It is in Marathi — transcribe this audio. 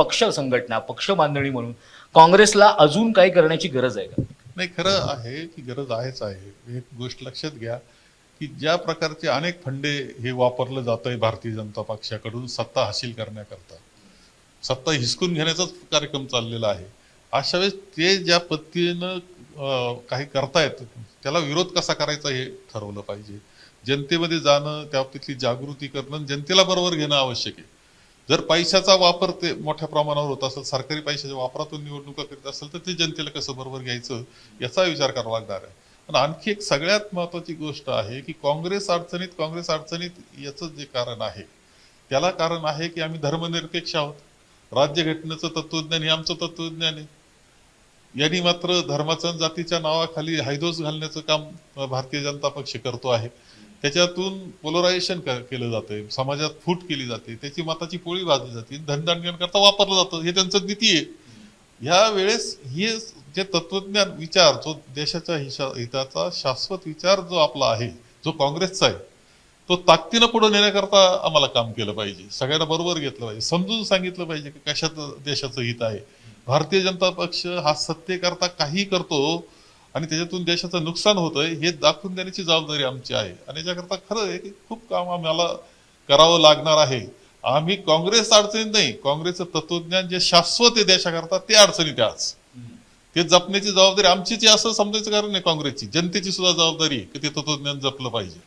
पक्ष संघटना पक्ष बांधणी म्हणून काँग्रेसला अजून काही करण्याची गरज आहे का? नाही खरं आहे की गरज आहेच आहे. एक गोष्ट लक्षात घ्या की ज्या प्रकारचे अनेक फंडे हे वापरलं जात आहे भारतीय जनता पक्षाकडून सत्ता हासिल करण्याकरता. सत्ता हिसकून घेण्याचाच कार्यक्रम चाललेला आहे. अशा वेळेस ते ज्या पद्धतीनं काही करतायत त्याला विरोध कसा करायचा हे ठरवलं पाहिजे. जनतेमध्ये जाणं त्या बाबतीतली जागृती करणं जनतेला बरोबर घेणं आवश्यक आहे. जर पैशाचा वापर ते मोठ्या प्रमाणावर होत असेल सरकारी पैशाच्या वापरातून निवडणुका करीत असेल तर ते जनतेला कसं बरोबर घ्यायचं याचा विचार करावा लागणार आहे. पण आणखी एक सगळ्यात महत्वाची गोष्ट आहे की काँग्रेस अडचणीत काँग्रेस अडचणीत याचं जे कारण आहे त्याला कारण आहे की आम्ही धर्मनिरपेक्ष आहोत. राज्यघटनेचं तत्वज्ञान हे आमचं तत्वज्ञान आहे. यांनी मात्र धर्माचं जातीच्या नावाखाली हायदोस घालण्याचं काम भारतीय जनता पक्ष करतो आहे. त्याच्यातून पोलरायझेशन केलं जातंय. समाजात फूट केली जाते. त्याची मताची पोळी भाजली जाते. धनदानगण करता वापरलं जातं. हे त्यांचं नीती आहे. ह्या वेळेस हे जे तत्वज्ञान विचार जो देशाच्या हिशा हिताचा शाश्वत विचार जो आपला आहे जो काँग्रेसचा आहे तो ताकदीनं पुढे नेण्याकरता आम्हाला काम केलं पाहिजे. सगळ्यांना बरोबर घेतलं पाहिजे. समजून सांगितलं पाहिजे की कशात देशाचं हित आहे. भारतीय जनता पक्ष हा सत्तेकरता काही करतो आणि त्याच्यातून देशाचं नुकसान होतंय हे दाखवून देण्याची जबाबदारी आमची आहे. आणि याच्याकरता खरं आहे की खूप काम आम्हाला करावं लागणार आहे. आम्ही काँग्रेस अडचणीत नाही काँग्रेसचं तत्वज्ञान जे शाश्वत आहे देशाकरता ते अडचणीत आहे आज. ते जपण्याची जबाबदारी आमचीच असं समजायचं कारण नाही काँग्रेसची. जनतेची सुद्धा जबाबदारी आहे की ते तत्वज्ञान जपलं पाहिजे.